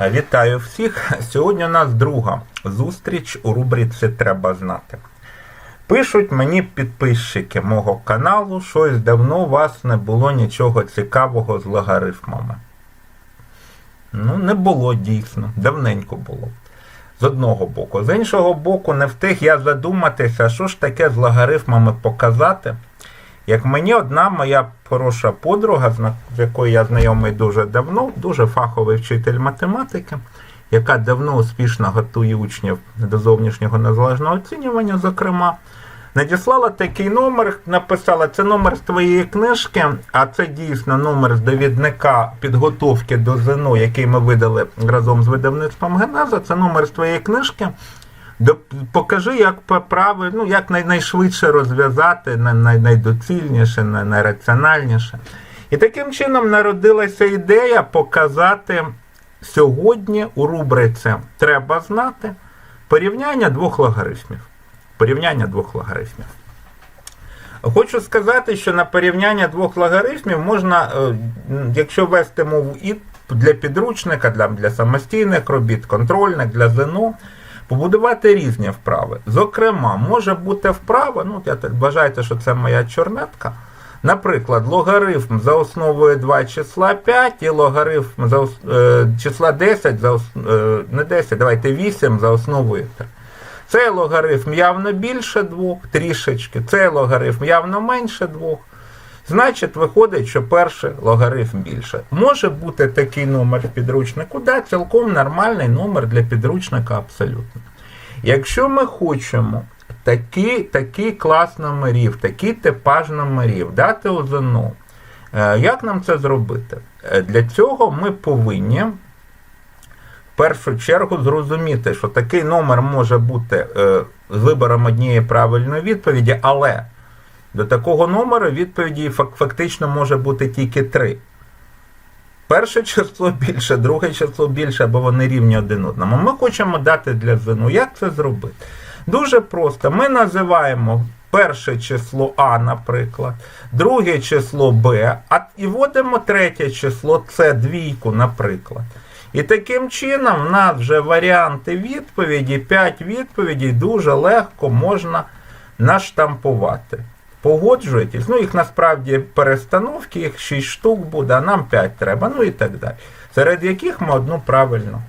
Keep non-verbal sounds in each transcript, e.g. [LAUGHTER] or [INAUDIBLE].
Вітаю всіх. Сьогодні у нас друга зустріч у рубриці Треба знати. Пишуть мені підписчики мого каналу, щось давно у вас не було нічого цікавого з логарифмами. Ну, не було дійсно, давненько було. З одного боку. З іншого боку, не встиг я задуматися, що ж таке з логарифмами показати. Як мені одна моя хороша подруга, з якою я знайомий дуже давно, дуже фаховий вчитель математики, яка давно успішно готує учнів до зовнішнього незалежного оцінювання, зокрема, надіслала такий номер, написала, це номер з твоєї книжки, а це дійсно номер з довідника підготовки до ЗНО, який ми видали разом з видавництвом Генеза. Це номер з твоєї книжки. Покажи, як поправи, ну як найшвидше розв'язати, най- най- найдоцільніше, найраціональніше. І таким чином народилася ідея показати сьогодні у рубриці Треба знати порівняння двох логарифмів. Порівняння двох логарифмів. Хочу сказати, що на порівняння двох логарифмів можна, е, якщо вести мову і для підручника, для, для самостійних робіт, контрольних, для ЗНО, побудувати різні вправи. Зокрема, може бути вправа, ну я так вважайте, що це моя чорнетка. Наприклад, логарифм за основою 2 числа 5 і логарифм за ос- е, числа 10 за ос- е, не 10, давайте 8 за основою 3. Цей логарифм явно більше двох, трішечки. Цей логарифм явно менше двох. Значить, виходить, що перший логарифм більше. Може бути такий номер в підручнику, да, цілком нормальний номер для підручника абсолютно. Якщо ми хочемо такий, такий клас номерів, такий типаж номерів дати у ЗНО, е, як нам це зробити? Е, Для цього ми повинні в першу чергу зрозуміти, що такий номер може бути е, з вибором однієї правильної відповіді, але до такого номеру відповіді фактично може бути тільки три. Перше число більше, друге число більше, або вони рівні один одному. Ми хочемо дати для ЗНО. Як це зробити? Дуже просто. Ми називаємо перше число А, наприклад, друге число Б, а і вводимо третє число С, двійку, наприклад. І таким чином в нас вже варіанти відповіді, 5 відповідей дуже легко можна наштампувати. Погоджуєтесь? Ну, їх насправді перестановки, їх 6 штук буде, а нам 5 треба, ну і так далі. Серед яких ми одну правильно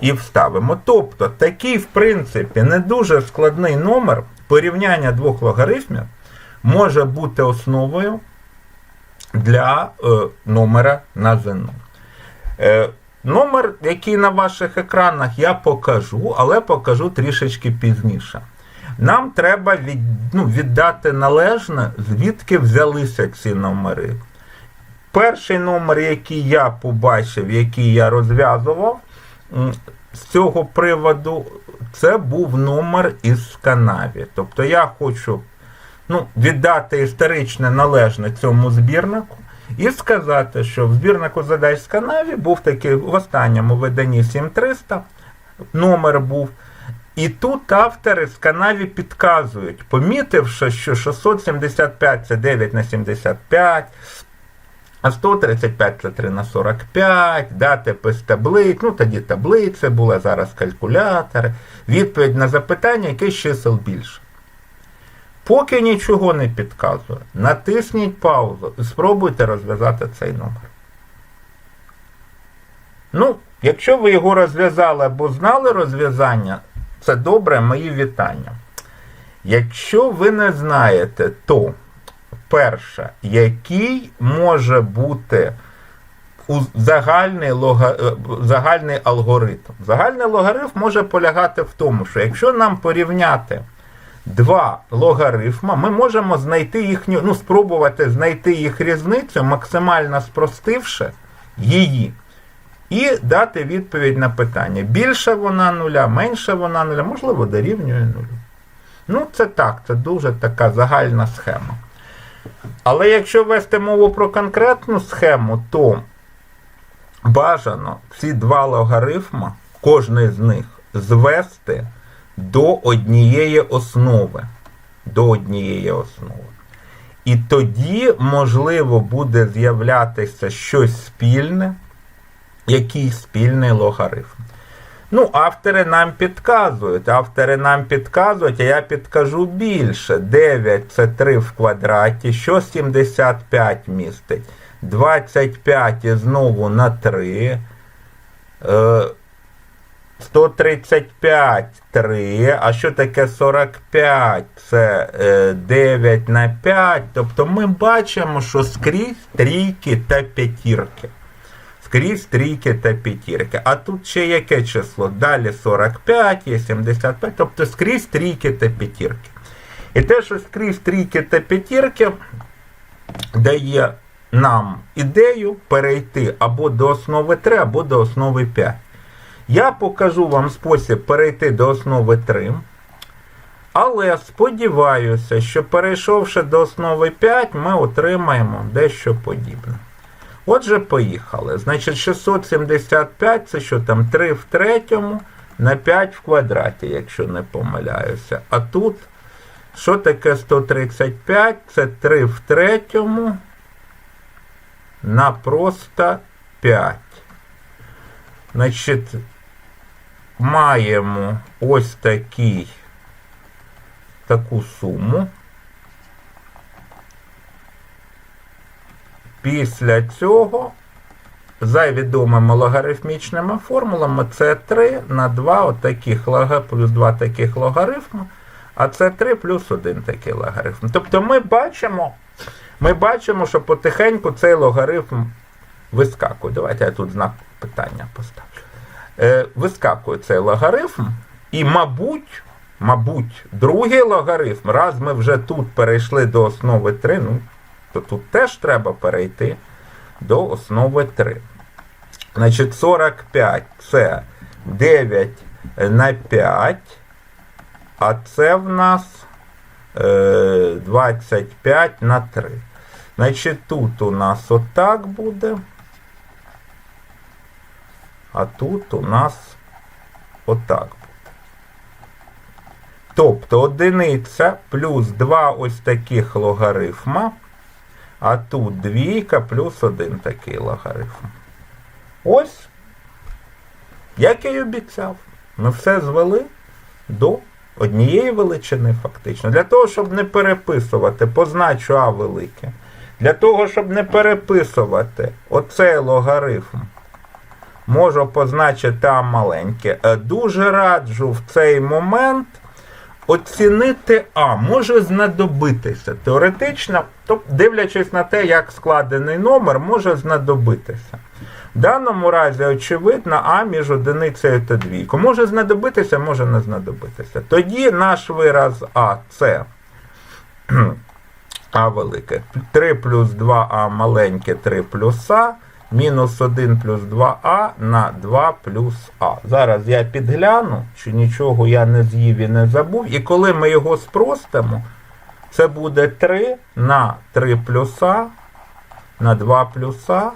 і вставимо. Тобто, такий, в принципі, не дуже складний номер порівняння двох логарифмів може бути основою для е, номера на ЗНО. Е, номер, який на ваших екранах я покажу, але покажу трішечки пізніше. Нам треба від, ну, віддати належне, звідки взялися ці номери. Перший номер, який я побачив, який я розв'язував з цього приводу, це був номер із Канаві. Тобто я хочу ну, віддати історичне належне цьому збірнику і сказати, що в збірнику задач з Канаві був такий в останньому виданні 7300 номер був. І тут автори з канаві підказують, помітивши, що 675 це 9 на 75, а 135 це 3 на 45, дати пис таблиць, ну тоді таблиця була, зараз калькулятори, відповідь на запитання, яке з чисел більше. Поки нічого не підказує, натисніть паузу і спробуйте розв'язати цей номер. Ну, якщо ви його розв'язали або знали розв'язання, це добре, мої вітання. Якщо ви не знаєте, то перше, який може бути загальний, лога... е, загальний алгоритм? Загальний логарифм може полягати в тому, що якщо нам порівняти два логарифма, ми можемо знайти їхню, ну, спробувати знайти їх різницю, максимально спростивши її. І дати відповідь на питання. Більше вона нуля, менше вона нуля, можливо, дорівнює нулю. Ну, це так, це дуже така загальна схема. Але якщо вести мову про конкретну схему, то бажано ці два логарифма, кожний з них, звести до однієї основи. До однієї основи. І тоді, можливо, буде з'являтися щось спільне, якийсь спільний логарифм. Ну, автори нам підказують. Автори нам підказують, а я підкажу більше. 9 це 3 в квадраті, що 75 містить. 25 і знову на 3. Е, 135 3. А що таке 45? Це е, 9 на 5. Тобто ми бачимо, що скрізь трійки та п'ятірки. Скрізь трійки та п'ятірки. А тут ще яке число? Далі 45, є 75, тобто скрізь трійки та п'ятірки. І те, що скрізь трійки та п'ятірки дає нам ідею перейти або до основи 3, або до основи 5. Я покажу вам спосіб перейти до основи 3. Але сподіваюся, що перейшовши до основи 5, ми отримаємо дещо подібне. Отже, поїхали. Значить, 675 це що там 3 в третьому на 5 в квадраті, якщо не помиляюся. А тут, що таке 135? Це 3 в третьому на просто 5. Значить, маємо ось такий, таку суму. Після цього, за відомими логарифмічними формулами, це 3 на 2 отаких лога, плюс 2 таких логарифми, а це 3 плюс 1 такий логарифм. Тобто ми бачимо, ми бачимо, що потихеньку цей логарифм вискакує. Давайте я тут знак питання поставлю. Е, вискакує цей логарифм, і, мабуть, мабуть, другий логарифм, раз ми вже тут перейшли до основи 3, ну, то тут теж треба перейти до основи 3. Значить, 45 це 9 на 5, а це в нас е, 25 на 3. Значить, тут у нас отак буде. А тут у нас отак буде. Тобто одиниця плюс 2 ось таких логарифма. А тут двійка плюс один такий логарифм. Ось, як я й обіцяв, ми все звели до однієї величини фактично. Для того, щоб не переписувати, позначу А велике. Для того, щоб не переписувати оцей логарифм, можу позначити А маленьке. Е, Дуже раджу в цей момент оцінити А може знадобитися. Теоретично, тобто, дивлячись на те, як складений номер, може знадобитися. В даному разі, очевидно, А між одиницею та двійкою. Може знадобитися, може не знадобитися. Тоді наш вираз А це [CLEARS THROAT] А велике. 3 плюс 2А маленьке 3 плюс А. Мінус 1 плюс 2а на 2 плюс А. Зараз я підгляну, чи нічого я не з'їв і не забув. І коли ми його спростимо, це буде 3 на 3 плюс А на 2 плюс А.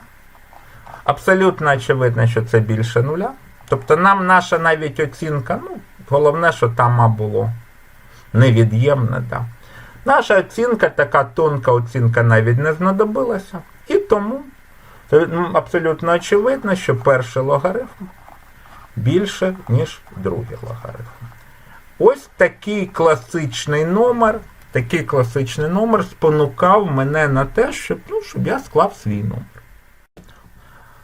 Абсолютно очевидно, що це більше нуля. Тобто нам наша навіть оцінка, ну, головне, що там А було невід'ємне. Да. Наша оцінка, така тонка оцінка навіть не знадобилася. І тому. Це ну, абсолютно очевидно, що перший логарифм більше, ніж другий логарифм. Ось такий класичний номер, такий класичний номер спонукав мене на те, щоб, ну, щоб я склав свій номер.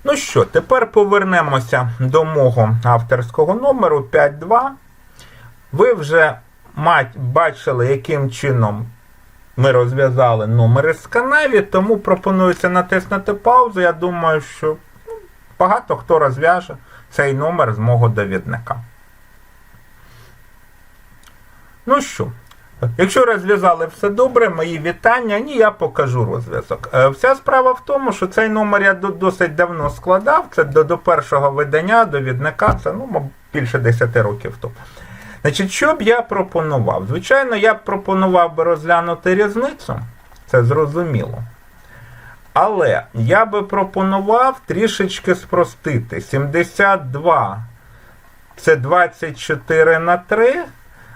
Ну що, тепер повернемося до мого авторського номеру 5.2. Ви вже бачили, яким чином ми розв'язали номери з канаві, тому пропонується натиснути паузу. Я думаю, що ну, багато хто розв'яже цей номер з мого довідника. Ну що, якщо розв'язали все добре, мої вітання, ні, я покажу розв'язок. Е, Вся справа в тому, що цей номер я досить давно складав. Це до, до першого видання, довідника, це ну, більше 10 років тому. Значить, що б я пропонував? Звичайно, я б пропонував би розглянути різницю, це зрозуміло. Але я би пропонував трішечки спростити. 72 це 24 на 3,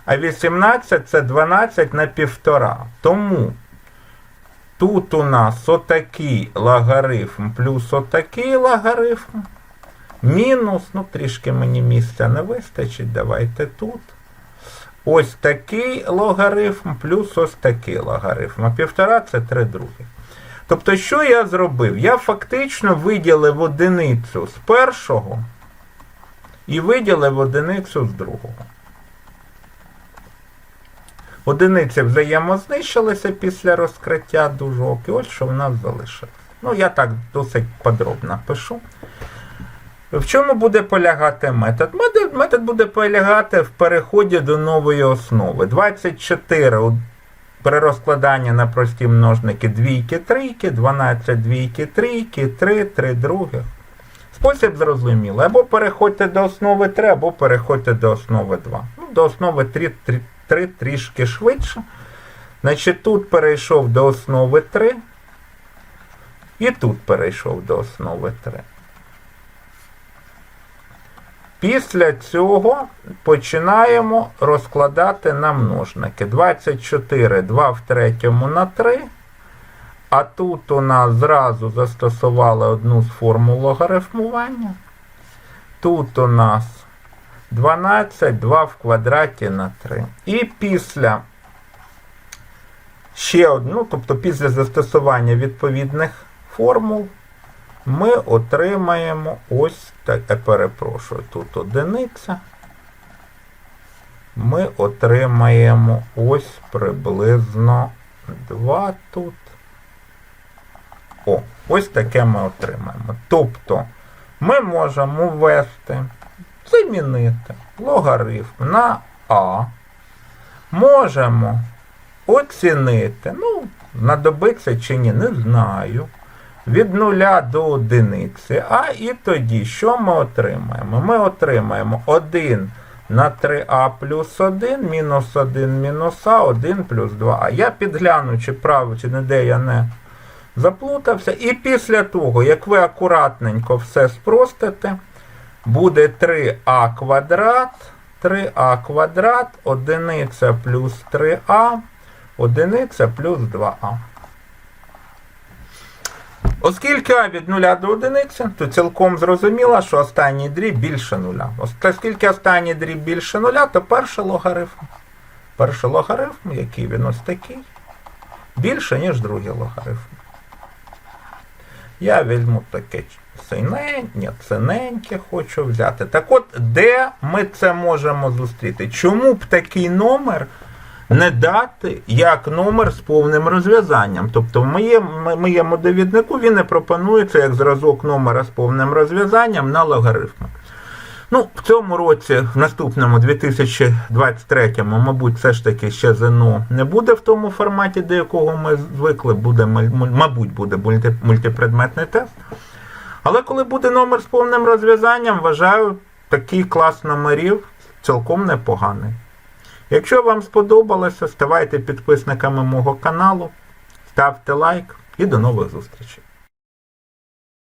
а 18 це 12 на 1,5. Тому тут у нас отакий логарифм плюс отакий логарифм. Мінус, ну трішки мені місця не вистачить, давайте тут. Ось такий логарифм плюс ось такий логарифм. А півтора це 3 другі. Тобто, що я зробив? Я фактично виділив одиницю з першого і виділив одиницю з другого. Одиниці взаємознищилися після розкриття дужок, і ось що в нас залишилось. Ну, я так досить подробно пишу. В чому буде полягати метод? Метод, метод буде полягати в переході до нової основи. 24 при розкладанні на прості множники двійки, трійки, 12 двійки, трійки, 3, 3 других. Спосіб зрозумілий. Або переходьте до основи 3, або переходьте до основи 2. Ну, до основи 3, 3, 3 трішки швидше. Значить, тут перейшов до основи 3. І тут перейшов до основи 3. Після цього починаємо розкладати на множники. 24, 2 в третьому на 3. А тут у нас зразу застосували одну з формул логарифмування. Тут у нас 12, 2 в квадраті на 3. І після ще одну, тобто після застосування відповідних формул, ми отримаємо ось так, я перепрошую, тут одиниця. Ми отримаємо ось приблизно 2 тут. О, ось таке ми отримаємо. Тобто ми можемо ввести, замінити логарифм на А. Можемо оцінити, ну, знадобиться чи ні, не знаю. Від 0 до одиниці. А і тоді, що ми отримаємо? Ми отримаємо 1 на 3а плюс 1, мінус 1 мінус а, 1 плюс 2а. Я підгляну, чи право, чи не де я не заплутався. І після того, як ви акуратненько все спростите, буде 3а квадрат, 3а квадрат, одиниця плюс 3а, одиниця плюс 2а. Оскільки а від 0 до 1, то цілком зрозуміло, що останній дріб більше нуля. Ос- Оскільки останній дріб більше нуля, то перший логарифм. Перший логарифм, який він ось такий, більше, ніж другий логарифм. Я візьму таке синеньке, синеньке хочу взяти. Так от, де ми це можемо зустріти? Чому б такий номер не дати як номер з повним розв'язанням? Тобто в моєму, моєму довіднику він не пропонується як зразок номера з повним розв'язанням на логарифми. Ну, в цьому році, в наступному 2023-му, мабуть, все ж таки ще ЗНО не буде в тому форматі, до якого ми звикли, буде, мабуть, буде мультипредметний тест. Але коли буде номер з повним розв'язанням, вважаю, такий клас номерів цілком непоганий. Якщо вам сподобалося, ставайте підписниками мого каналу, ставте лайк і до нових зустрічей.